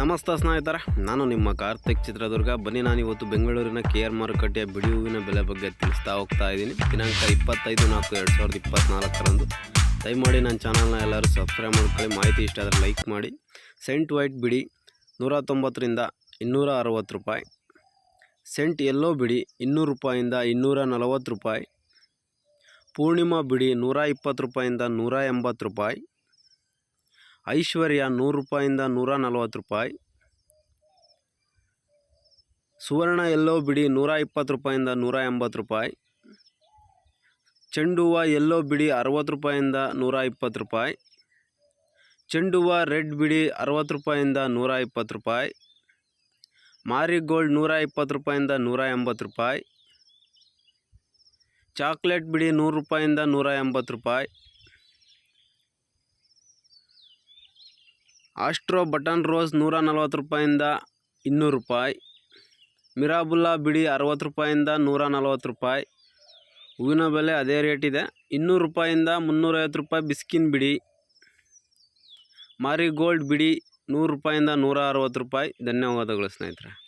ನಮಸ್ತೆ ಸ್ನೇಹಿತರ, ನಾನು ನಿಮ್ಮ ಕಾರ್ತಿಕ್ ಚಿತ್ರದುರ್ಗ. ಬನ್ನಿ, ನಾನು ಇವತ್ತು ಬೆಂಗಳೂರಿನ ಕೆ ಆರ್ ಮಾರುಕಟ್ಟೆಯ ಬಿಡಿ ಹೂವಿನ ಬೆಲೆ ಬಗ್ಗೆ ತಿಳಿಸ್ತಾ ಹೋಗ್ತಾ ಇದ್ದೀನಿ. ದಿನಾಂಕ ಇಪ್ಪತ್ತೈದು ನಾಲ್ಕು ಎರಡು ಸಾವಿರದ ಇಪ್ಪತ್ತ್ನಾಲ್ಕರಂದು ದಯಮಾಡಿ ನನ್ನ ಚಾನಲ್ನ ಎಲ್ಲರೂ ಸಬ್ಸ್ಕ್ರೈಬ್ ಮಾಡ್ಕೊಳ್ಳಿ. ಮಾಹಿತಿ ಇಷ್ಟ ಆದರೆ ಲೈಕ್ ಮಾಡಿ. ಸೆಂಟ್ ವೈಟ್ ಬಿಡಿ, ನೂರ ತೊಂಬತ್ತರಿಂದ ಇನ್ನೂರ ಅರವತ್ತು ರೂಪಾಯಿ. ಸೆಂಟ್ ಎಲ್ಲೋ ಬಿಡಿ, ಇನ್ನೂರು ರೂಪಾಯಿಂದ ಇನ್ನೂರ ನಲವತ್ತು ರೂಪಾಯಿ. ಪೂರ್ಣಿಮಾ ಬಿಡಿ, ನೂರ ಇಪ್ಪತ್ತು ರೂಪಾಯಿಂದ ನೂರ ಎಂಬತ್ತು ರೂಪಾಯಿ. ಐಶ್ವರ್ಯ ನೂರು ರೂಪಾಯಿಂದ ನೂರ ನಲವತ್ತು ರೂಪಾಯಿ. ಸುವರ್ಣ ಎಲ್ಲೋ ಬಿಡಿ ನೂರ ಇಪ್ಪತ್ತು ರೂಪಾಯಿಂದ ನೂರ ಎಂಬತ್ತು ರೂಪಾಯಿ. ಚೆಂಡು ಹೂವು ಎಲ್ಲೋ ಬಿಡಿ ಅರವತ್ತು ರೂಪಾಯಿಂದ ನೂರ ಇಪ್ಪತ್ತು ರೂಪಾಯಿ. ಚೆಂಡು ಹೂವು ರೆಡ್ ಬಿಡಿ ಅರವತ್ತು ರೂಪಾಯಿಂದ ನೂರ ಇಪ್ಪತ್ತು ರೂಪಾಯಿ. ಮಾರಿಗೋಲ್ಡ್ ನೂರ ಇಪ್ಪತ್ತು ರೂಪಾಯಿಂದ ನೂರ ಎಂಬತ್ತು ರೂಪಾಯಿ. ಚಾಕ್ಲೇಟ್ ಬಿಡಿ ನೂರು ರೂಪಾಯಿಂದ ನೂರ ಎಂಬತ್ತು ರೂಪಾಯಿ. ಆಸ್ಟ್ರೋ ಬಟನ್ ರೋಸ್ ನೂರ ನಲ್ವತ್ತು ರೂಪಾಯಿಂದ ಇನ್ನೂರು ರೂಪಾಯಿ. ಮಿರಾಬುಲ್ಲಾ ಬಿಡಿ ಅರವತ್ತು ರೂಪಾಯಿಂದ ನೂರ ನಲ್ವತ್ತು ರೂಪಾಯಿ. ಹೂವಿನ ಬೆಲೆ ಅದೇ ರೇಟ್ ಇದೆ. ಇನ್ನೂರು ರೂಪಾಯಿಂದ ಮುನ್ನೂರೈವತ್ತು ರೂಪಾಯಿ ಬಿಸ್ಕಿನ್ ಬಿಡಿ. ಮಾರಿಗೋಲ್ಡ್ ಬಿಡಿ ನೂರು ರೂಪಾಯಿಂದ ನೂರ ಅರವತ್ತು ರೂಪಾಯಿ. ಧನ್ಯವಾದಗಳು ಸ್ನೇಹಿತರೆ.